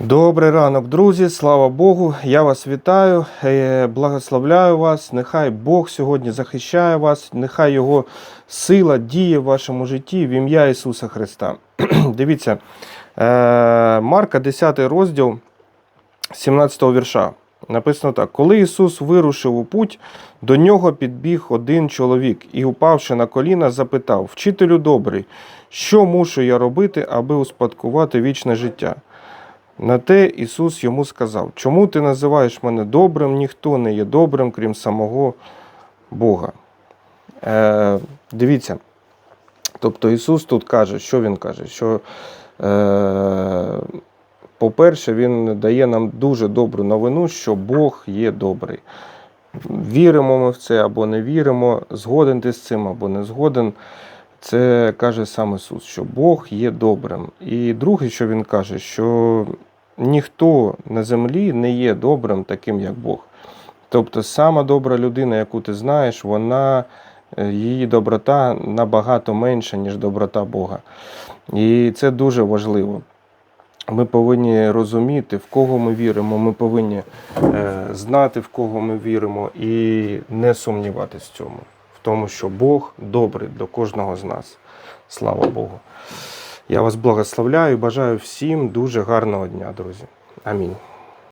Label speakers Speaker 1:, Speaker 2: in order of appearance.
Speaker 1: Добрий ранок, друзі. Слава Богу. Я вас вітаю, е, благословляю вас. Нехай Бог сьогодні захищає вас, нехай Його сила діє в вашому житті в ім'я Ісуса Христа. Дивіться, е, Марка, 10 розділ 17 вірша. Написано так: коли Ісус вирушив у путь, до нього підбіг один чоловік і, упавши на коліна, запитав: Вчителю добрий, що мушу я робити, аби успадкувати вічне життя? На те Ісус йому сказав: Чому ти називаєш мене добрим? Ніхто не є добрим, крім самого Бога. Е, дивіться. Тобто Ісус тут каже, що Він каже? Що, е, по-перше, Він дає нам дуже добру новину, що Бог є добрий. Віримо ми в це або не віримо, згоден ти з цим або не згоден. Це каже сам Ісус, що Бог є добрим. І друге, що Він каже, що ніхто на землі не є добрим, таким як Бог. Тобто, сама добра людина, яку ти знаєш, вона, е, її доброта набагато менша, ніж доброта Бога. І це дуже важливо. Ми повинні розуміти, в кого ми віримо. Ми повинні е, знати, в кого ми віримо, і не сумніватися в цьому, в тому, що Бог добрий до кожного з нас. Слава Богу. Я вас благословляю і бажаю всім дуже гарного дня, друзі. Амінь.